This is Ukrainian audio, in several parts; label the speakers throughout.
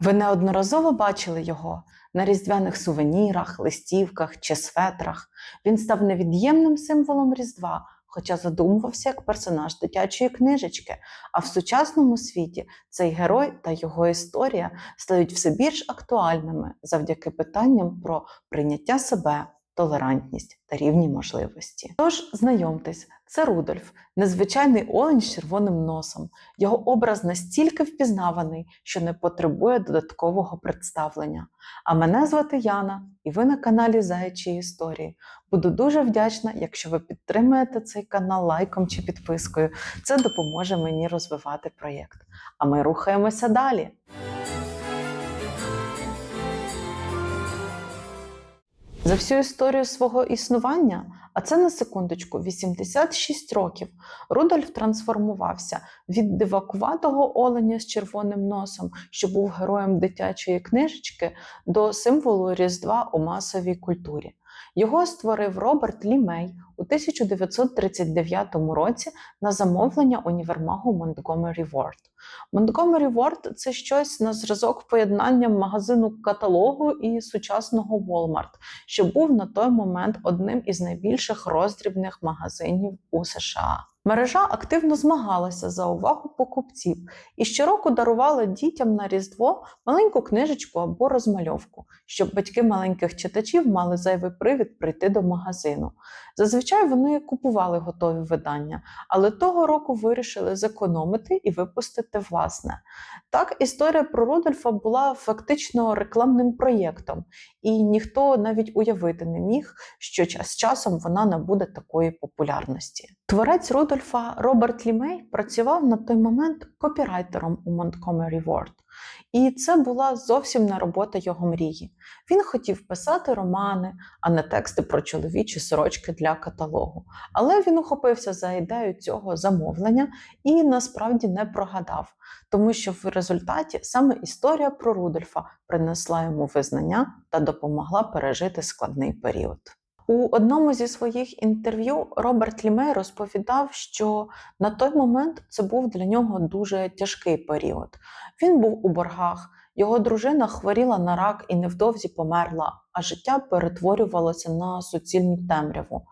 Speaker 1: Ви неодноразово бачили його на різдвяних сувенірах, листівках чи светрах. Він став невід'ємним символом Різдва, хоча задумувався як персонаж дитячої книжечки. А в сучасному світі цей герой та його історія стають все більш актуальними завдяки питанням про прийняття себе, толерантність та рівні можливості. Тож знайомтесь, це Рудольф, незвичайний олень з червоним носом. Його образ настільки впізнаваний, що не потребує додаткового представлення. А мене звати Яна, і ви на каналі Заячі Історії. Буду дуже вдячна, якщо ви підтримаєте цей канал лайком чи підпискою. Це допоможе мені розвивати проєкт. А ми рухаємося далі. За всю історію свого існування, а це на секундочку 86 років, Рудольф трансформувався від дивакуватого оленя з червоним носом, що був героєм дитячої книжечки, до символу Різдва у масовій культурі. Його створив Роберт Лімей у 1939 році на замовлення універмагу Montgomery Ward. Montgomery Ward – це щось на зразок поєднання магазину каталогу і сучасного Walmart, що був на той момент одним із найбільших роздрібних магазинів у США. Мережа активно змагалася за увагу покупців і щороку дарувала дітям на Різдво маленьку книжечку або розмальовку, щоб батьки маленьких читачів мали зайвий привід прийти до магазину. Зазвичай вони купували готові видання, але того року вирішили зекономити і випустити власне. Так, історія про Рудольфа була фактично рекламним проєктом, і ніхто навіть уявити не міг, що з часом вона набуде такої популярності. Творець Рудольфа Роберт Лімей працював на той момент копірайтером у Montgomery Ward. І це була зовсім не робота його мрії. Він хотів писати романи, а не тексти про чоловічі сорочки для каталогу. Але він ухопився за ідею цього замовлення і насправді не прогадав, тому що в результаті саме історія про Рудольфа принесла йому визнання та допомогла пережити складний період. У одному зі своїх інтерв'ю Роберт Лімей розповідав, що на той момент це був для нього дуже тяжкий період. Він був у боргах, його дружина хворіла на рак і невдовзі померла, а життя перетворювалося на суцільну темряву.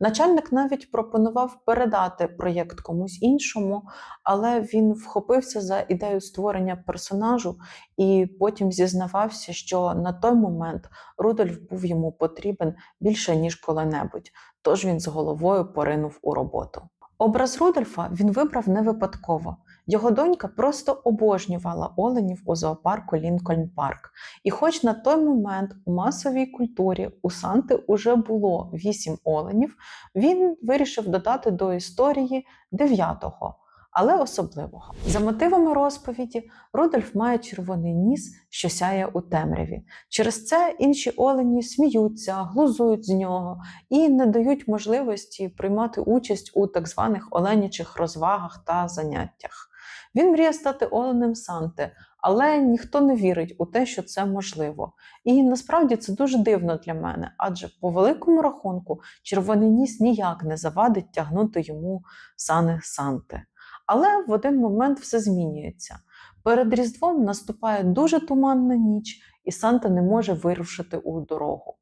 Speaker 1: Начальник навіть пропонував передати проєкт комусь іншому, але він вхопився за ідею створення персонажу і потім зізнавався, що на той момент Рудольф був йому потрібен більше ніж коли-небудь, тож він з головою поринув у роботу. Образ Рудольфа він вибрав не випадково. Його донька просто обожнювала оленів у зоопарку Лінкольн Парк. І хоч на той момент у масовій культурі у Санти уже було вісім оленів, він вирішив додати до історії дев'ятого, але особливого. За мотивами розповіді, Рудольф має червоний ніс, що сяє у темряві. Через це інші олені сміються, глузують з нього і не дають можливості приймати участь у так званих оленячих розвагах та заняттях. Він мріє стати оленем Санти, але ніхто не вірить у те, що це можливо. І насправді це дуже дивно для мене, адже по великому рахунку червоний ніс ніяк не завадить тягнути йому сани Санти. Але в один момент все змінюється. Перед Різдвом наступає дуже туманна ніч, і Санта не може вирушити у дорогу.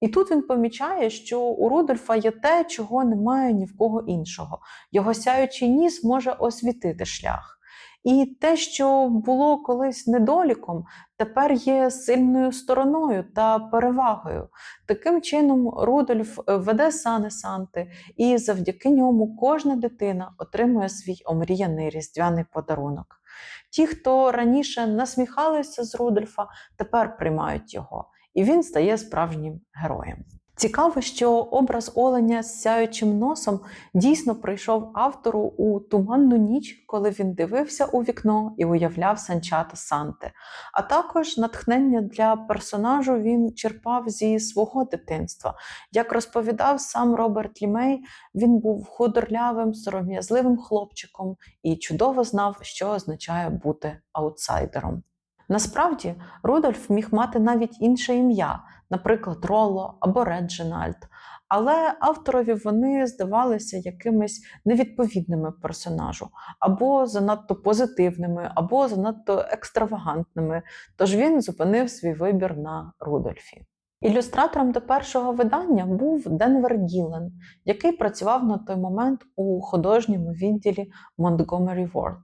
Speaker 1: І тут він помічає, що у Рудольфа є те, чого немає ні в кого іншого. Його сяючий ніс може освітити шлях. І те, що було колись недоліком, тепер є сильною стороною та перевагою. Таким чином, Рудольф веде сани Санти, і завдяки ньому кожна дитина отримує свій омріяний різдвяний подарунок. Ті, хто раніше насміхалися з Рудольфа, тепер приймають його, і він стає справжнім героєм. Цікаво, що образ оленя з сяючим носом дійсно прийшов автору у туманну ніч, коли він дивився у вікно і уявляв санчата Санти. А також натхнення для персонажу він черпав зі свого дитинства. Як розповідав сам Роберт Лімей, він був худорлявим, сором'язливим хлопчиком і чудово знав, що означає бути аутсайдером. Насправді, Рудольф міг мати навіть інше ім'я, наприклад, Ролло або Реджинальд. Але авторові вони здавалися якимись невідповідними персонажу, або занадто позитивними, або занадто екстравагантними. Тож він зупинив свій вибір на Рудольфі. Ілюстратором до першого видання був Денвер Гілен, який працював на той момент у художньому відділі Montgomery Ward.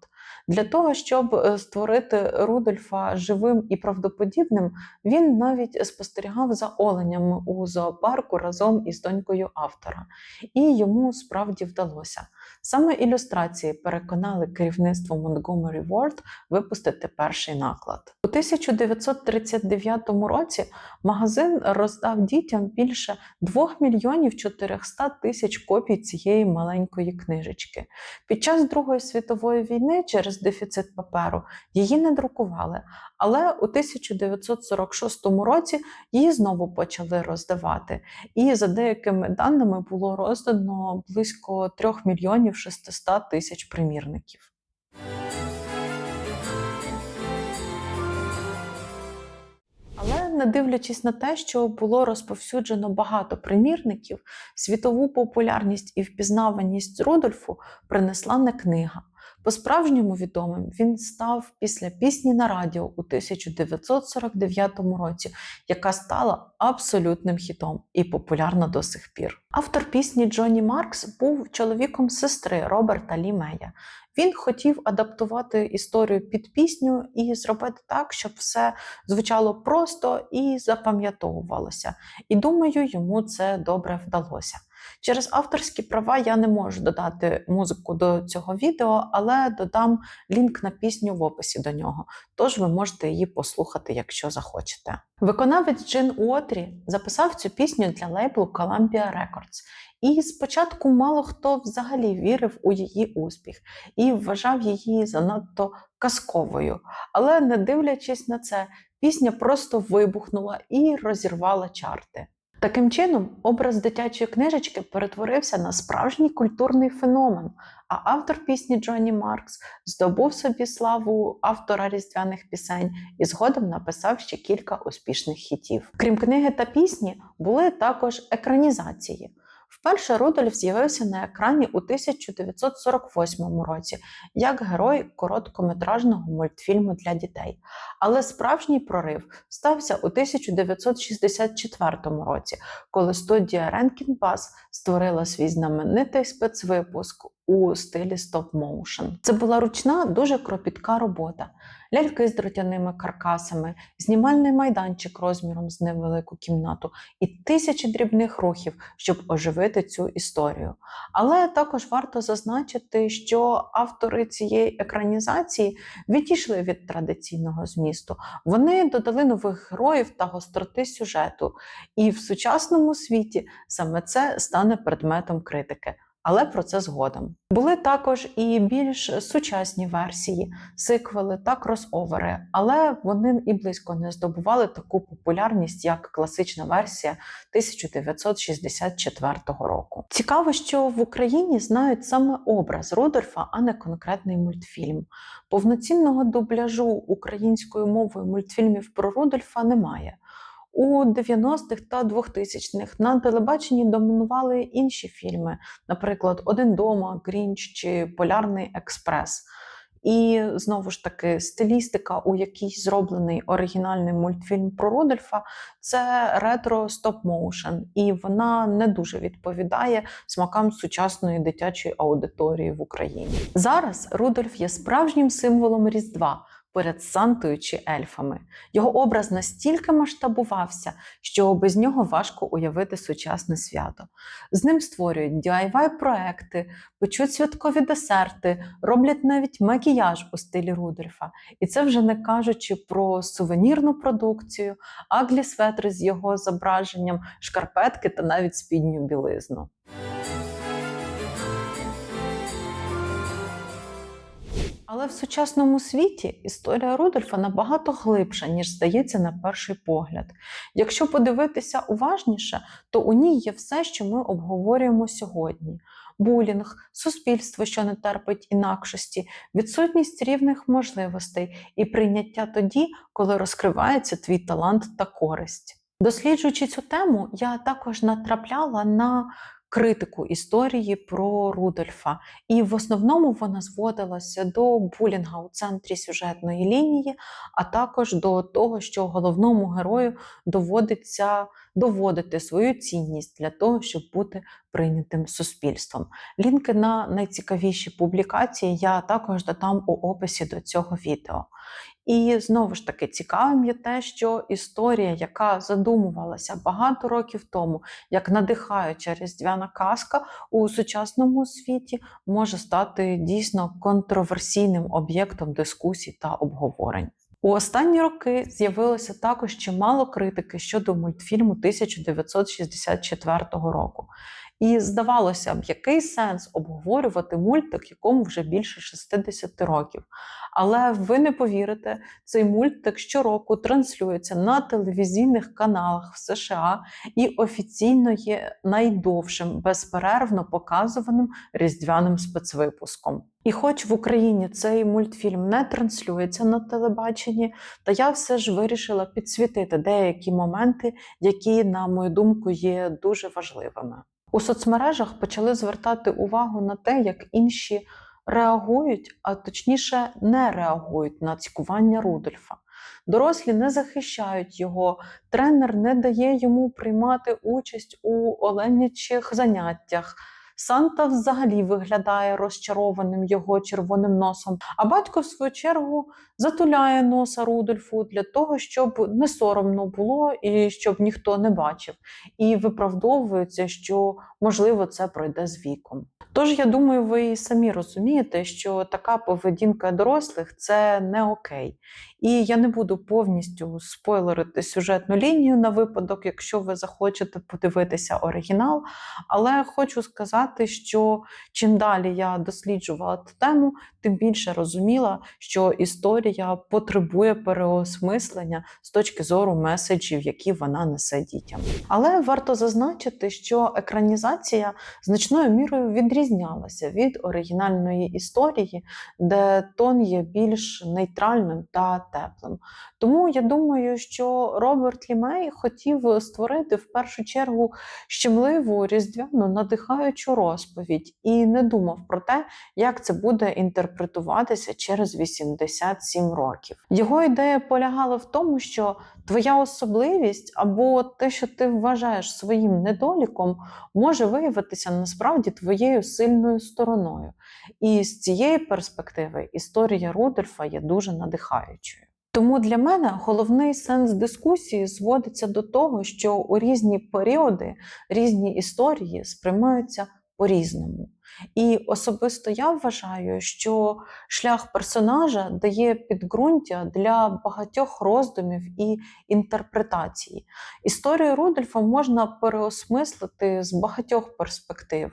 Speaker 1: Для того, щоб е, створити Рудольфа живим і правдоподібним, він навіть спостерігав за оленями у зоопарку разом із донькою автора. І йому справді вдалося. Саме ілюстрації переконали керівництво Montgomery Ward випустити перший наклад. У 1939 році магазин роздав дітям більше 2 мільйонів 400 тисяч копій цієї маленької книжечки. Під час Другої світової війни через дефіцит паперу її не друкували, але у 1946 році її знову почали роздавати. І за деякими даними було роздано близько 3 мільйонів 600 тисяч примірників. Але не дивлячись на те, що було розповсюджено багато примірників, світову популярність і впізнаваність Рудольфу принесла не книга. По-справжньому відомим він став після пісні на радіо у 1949 році, яка стала абсолютним хітом і популярна до сих пір. Автор пісні Джонні Маркс був чоловіком сестри Роберта Лі Мея. Він хотів адаптувати історію під пісню і зробити так, щоб все звучало просто і запам'ятовувалося. І думаю, йому це добре вдалося. Через авторські права я не можу додати музику до цього відео, але додам лінк на пісню в описі до нього. Тож ви можете її послухати, якщо захочете. Виконавець Джин Уотрі записав цю пісню для лейблу Columbia Records. І спочатку мало хто взагалі вірив у її успіх і вважав її занадто казковою. Але не дивлячись на це, пісня просто вибухнула і розірвала чарти. Таким чином, образ дитячої книжечки перетворився на справжній культурний феномен, а автор пісні Джонні Маркс здобув собі славу автора різдвяних пісень і згодом написав ще кілька успішних хітів. Крім книги та пісні, були також екранізації. Вперше Рудольф з'явився на екрані у 1948 році як герой короткометражного мультфільму для дітей. Але справжній прорив стався у 1964 році, коли студія Ренкінбас створила свій знаменитий спецвипуск у стилі стоп-моушен. Це була ручна, дуже кропітка робота. Ляльки з дротяними каркасами, знімальний майданчик розміром з невелику кімнату і тисячі дрібних рухів, щоб оживити цю історію. Але також варто зазначити, що автори цієї екранізації відійшли від традиційного змісту. Вони додали нових героїв та гостроти сюжету. І в сучасному світі саме це стане предметом критики. Але про це згодом. Були також і більш сучасні версії, сиквели та кросовери, але вони і близько не здобували таку популярність, як класична версія 1964 року. Цікаво, що в Україні знають саме образ Рудольфа, а не конкретний мультфільм. Повноцінного дубляжу українською мовою мультфільмів про Рудольфа немає. У 90-х та 2000-х на телебаченні домінували інші фільми, наприклад, Один дома, Грінч чи Полярний Експрес. І знову ж таки, стилістика, у якій зроблений оригінальний мультфільм про Рудольфа, це ретро стоп-моушен, і вона не дуже відповідає смакам сучасної дитячої аудиторії в Україні. Зараз Рудольф є справжнім символом Різдва перед Сантою чи ельфами. Його образ настільки масштабувався, що без нього важко уявити сучасне свято. З ним створюють diy проекти печуть святкові десерти, роблять навіть макіяж у стилі Рудольфа. І це вже не кажучи про сувенірну продукцію, аглі светри з його зображенням, шкарпетки та навіть спідню білизну. Але в сучасному світі історія Рудольфа набагато глибша, ніж здається на перший погляд. Якщо подивитися уважніше, то у ній є все, що ми обговорюємо сьогодні: булінг, суспільство, що не терпить інакшості, відсутність рівних можливостей і прийняття тоді, коли розкривається твій талант та користь. Досліджуючи цю тему, я також натрапляла на критику історії про Рудольфа, і в основному вона зводилася до булінга у центрі сюжетної лінії, а також до того, що головному герою доводиться доводити свою цінність для того, щоб бути прийнятим суспільством. Лінки на найцікавіші публікації я також додам у описі до цього відео. І знову ж таки цікавим є те, що історія, яка задумувалася багато років тому, як надихаюча різдвяна казка у сучасному світі, може стати дійсно контроверсійним об'єктом дискусій та обговорень. У останні роки з'явилося також чимало критики щодо мультфільму 1964 року. І здавалося б, який сенс обговорювати мультик, якому вже більше 60 років. Але ви не повірите, цей мультик щороку транслюється на телевізійних каналах в США і офіційно є найдовшим безперервно показуваним різдвяним спецвипуском. І хоч в Україні цей мультфільм не транслюється на телебаченні, та я все ж вирішила підсвітити деякі моменти, які, на мою думку, є дуже важливими. У соцмережах почали звертати увагу на те, як інші реагують, а точніше не реагують на цькування Рудольфа. Дорослі не захищають його, тренер не дає йому приймати участь у оленячих заняттях. Санта взагалі виглядає розчарованим його червоним носом, а батько, в свою чергу, затуляє носа Рудольфу для того, щоб не соромно було і щоб ніхто не бачив. І виправдовується, що можливо це пройде з віком. Тож я думаю, ви самі розумієте, що така поведінка дорослих це не окей. І я не буду повністю спойлерити сюжетну лінію на випадок, якщо ви захочете подивитися оригінал. Але хочу сказати, що чим далі я досліджувала тему, тим більше розуміла, що історія потребує переосмислення з точки зору меседжів, які вона несе дітям. Але варто зазначити, що екранізація значною мірою відрізнялася від оригінальної історії, де тон є більш нейтральним та теплим. Тому я думаю, що Роберт Лімей хотів створити в першу чергу щемливу різдвяну надихаючу розповідь і не думав про те, як це буде інтерпретуватися через 87 років. Його ідея полягала в тому, що твоя особливість або те, що ти вважаєш своїм недоліком, може виявитися насправді твоєю сильною стороною. І з цієї перспективи історія Рудольфа є дуже надихаючою. Тому для мене головний сенс дискусії зводиться до того, що у різні періоди різні історії сприймаються по-різному. І особисто я вважаю, що шлях персонажа дає підґрунтя для багатьох роздумів і інтерпретацій. Історію Рудольфа можна переосмислити з багатьох перспектив.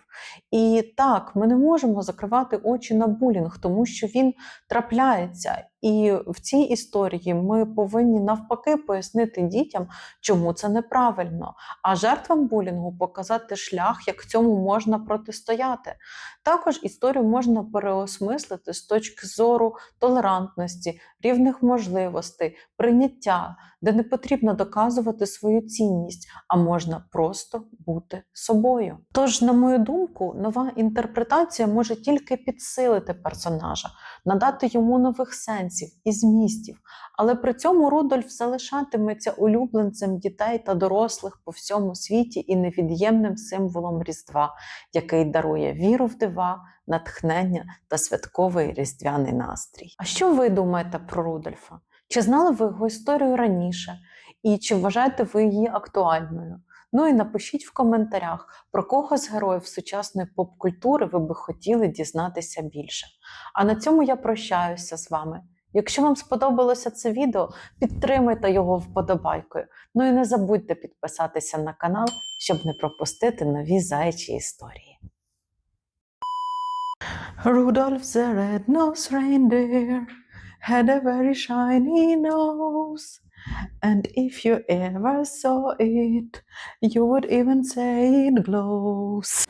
Speaker 1: І так, ми не можемо закривати очі на булінг, тому що він трапляється. І в цій історії ми повинні навпаки пояснити дітям, чому це неправильно, а жертвам булінгу показати шлях, як цьому можна протистояти. Також історію можна переосмислити з точки зору толерантності, рівних можливостей, прийняття, де не потрібно доказувати свою цінність, а можна просто бути собою. Тож, на мою думку, нова інтерпретація може тільки підсилити персонажа, надати йому нових сенсів і змістів, але при цьому Рудольф залишатиметься улюбленцем дітей та дорослих по всьому світі і невід'ємним символом Різдва, який дарує віру в дива, натхнення та святковий різдвяний настрій. А що ви думаєте про Рудольфа? Чи знали ви його історію раніше? І чи вважаєте ви її актуальною? Ну і напишіть в коментарях, про кого з героїв сучасної поп-культури ви би хотіли дізнатися більше. А на цьому я прощаюся з вами. Якщо вам сподобалося це відео, підтримайте його вподобайкою. Ну і не забудьте підписатися на канал, щоб не пропустити нові заячі історії. Rudolph the red-nosed reindeer had a very shiny nose. And if you ever saw it, you would even say it glows.